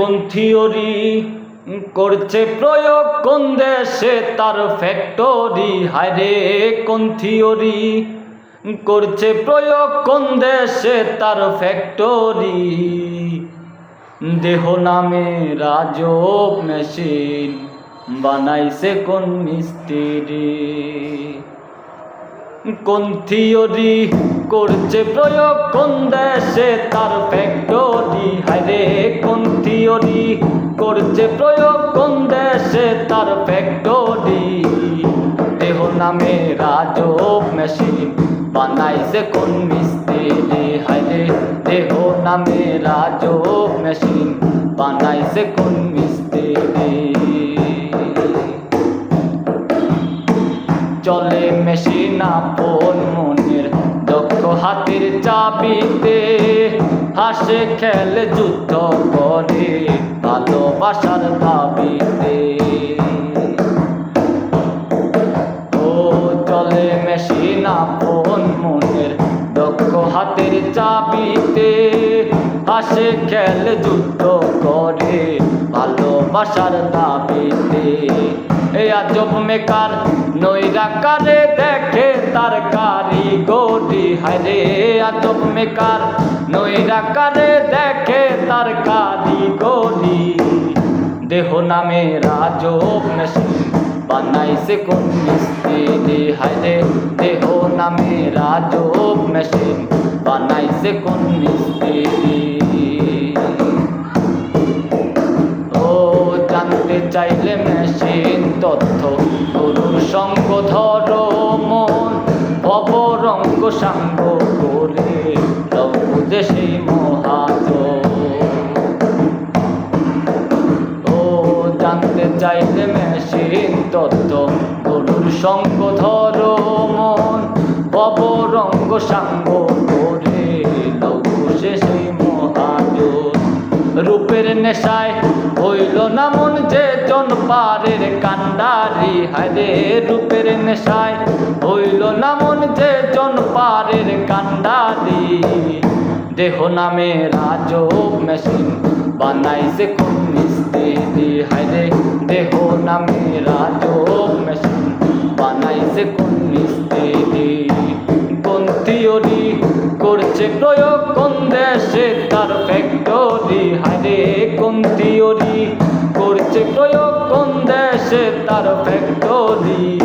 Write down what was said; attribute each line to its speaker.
Speaker 1: কোন থিওরি করছে প্রয়োগ কোন দেশে? তার ফ্যাক্টরি হায়রে কোন থিওরি করছে প্রয়োগ কোন দেশে? তার ফ্যাক্টরি দেহ নামে রাজব মেশিন বানাইছে কোন মিস্ত্রি। কোন থিওরি করছে প্রয়োগ কোন দেশে? তার ফ্যাক্টরি হায়রে কোন থিওরি করছে প্রয়োগ কোন দেশে? তার ফ্যাক্টরি দেহ নামে রাজব মেশিন বানাইছে কোন মিস্ত্রি? হায়রে, দেহ নামে রাজব মেশিন বানাইছে কোন মিস্ত্রি? চলে মেশিন আপন মনের দক্ষ হাতের চাবিতে। হাসে খেলে যুদ্ধ করে ভালোবাসার দাবিতে। ও চলে মেশিন আপন মনের দক্ষ হাতের চাবিতে। হাসে খেলে যুদ্ধ করে ভালোবাসার দাবিতে। এই আজব মেকার নৈরাকারে দেখে তার কারিগরি হায়রে আজব মেকার নৈরাকারে দেখে তার কারিগরি দেহ নামে রাজব মেশিন বানাইছে কোন মিস্ত্রি। হায়রে দেহ নামে রাজব মেশিন বানাইছে কোন মিস্ত্রি। ও জানতে চাইলে মেশিন তথ্য গরুর সঙ্গ ধরো মন অবরঙ্গ সাঙ্গ করে বুঝে সেই মহাজ ও জানতে চাইলে মেশিন তত্ত্ব গরুর সঙ্গ ধরো মন অবরঙ্গ সাঙ্গ করে লঘুষে সেই মহাজ রূপের নেশায় হইল না মন যে জন পারের কান্ডারি, হায়রে রূপের নেশায়। হইল না মন যে জন পারের কান্ডারি, দেহ নামে রাজব মেশিন বানাইছে কোন মিস্ত্রি হায়রে দেহ নামে রাজব মেশিন বানাইছে কোন মিস্ত্রি করছে প্রয়োগ কোন দেশে? তার ফ্যাক্টরি হারে কোন থিওরি করছে প্রয়োগ কোন দেশে? তার ফ্যাক্টরি